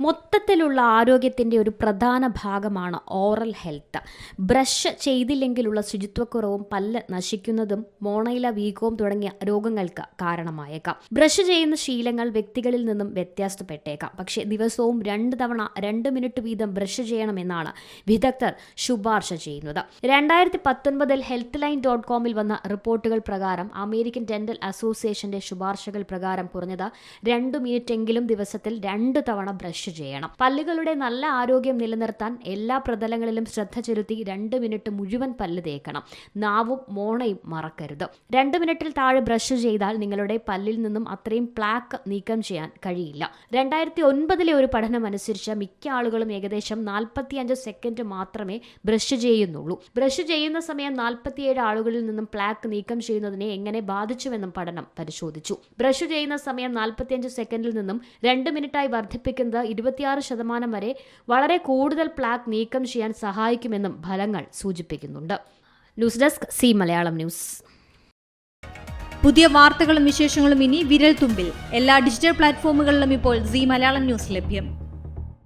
മൊത്തത്തിലുള്ള ആരോഗ്യത്തിന്റെ ഒരു പ്രധാന ഭാഗമാണ് ഓറൽ ഹെൽത്ത്. ബ്രഷ് ചെയ്തില്ലെങ്കിലുള്ള ശുചിത്വക്കുറവും പല്ല് നശിക്കുന്നതും മോണയില വീക്കവും തുടങ്ങിയ രോഗങ്ങൾക്ക് കാരണമായേക്കാം. ബ്രഷ് ചെയ്യുന്ന ശീലങ്ങൾ വ്യക്തികളിൽ നിന്നും വ്യത്യാസപ്പെട്ടേക്കാം. പക്ഷേ ദിവസവും രണ്ട് തവണ രണ്ട് മിനിറ്റ് വീതം ബ്രഷ് ചെയ്യണമെന്നാണ് വിദഗ്ധർ ശുപാർശ ചെയ്യുന്നത്. രണ്ടായിരത്തി പത്തൊൻപതിൽ ഹെൽത്ത് ലൈൻ ഡോട്ട് കോമിൽ വന്ന റിപ്പോർട്ടുകൾ പ്രകാരം അമേരിക്കൻ ഡെന്റൽ അസോസിയേഷന്റെ ശുപാർശകൾ പ്രകാരം കുറഞ്ഞത് രണ്ട് മിനിറ്റെങ്കിലും ദിവസത്തിൽ രണ്ട് തവണ ബ്രഷ് ചെയ്യണം. പല്ലുകളുടെ നല്ല ആരോഗ്യം നിലനിർത്താൻ എല്ലാ പ്രതലങ്ങളിലും ശ്രദ്ധ ചെലുത്തി രണ്ട് മിനിറ്റ് മുഴുവൻ പല്ല് തേക്കണം. നാവും മോണയും മറക്കരുത്. രണ്ട് മിനിറ്റിൽ താഴെ ബ്രഷ് ചെയ്താൽ നിങ്ങളുടെ പല്ലിൽ നിന്നും അത്രയും പ്ലാക്ക് നീക്കം ചെയ്യാൻ കഴിയില്ല. രണ്ടായിരത്തി ഒൻപതിലെ ഒരു പഠനം അനുസരിച്ച് മിക്ക ആളുകളും ഏകദേശം നാൽപ്പത്തിയഞ്ച് സെക്കൻഡ് മാത്രമേ ബ്രഷ് ചെയ്യുന്നുള്ളൂ. ബ്രഷ് ചെയ്യുന്ന സമയം നാൽപ്പത്തിയേഴ് ആളുകളിൽ നിന്നും പ്ലാക്ക് നീക്കം ചെയ്യുന്നതിനെ എങ്ങനെ ബാധിച്ചുവെന്നും പഠനം പരിശോധിച്ചു. ബ്രഷ് ചെയ്യുന്ന സമയം നാൽപ്പത്തിയഞ്ച് സെക്കൻഡിൽ നിന്നും രണ്ട് മിനിറ്റായി വർദ്ധിപ്പിക്കുന്നത് ഇരുപത്തിയാറ് ശതമാനം വരെ വളരെ കൂടുതൽ പ്ലാക്ക് നീക്കം ചെയ്യാൻ സഹായിക്കുമെന്നും ഫലങ്ങൾ സൂചിപ്പിക്കുന്നുണ്ട്. News desk C Malayalam news പുതിയ വാർത്തകളും വിശേഷങ്ങളും ഇനി വിരൽ തുമ്പിൽ എല്ലാ ഡിജിറ്റൽ പ്ലാറ്റ്ഫോമുകളിലും ഇപ്പോൾ സി മലയാളം ന്യൂസ് ലഭ്യം.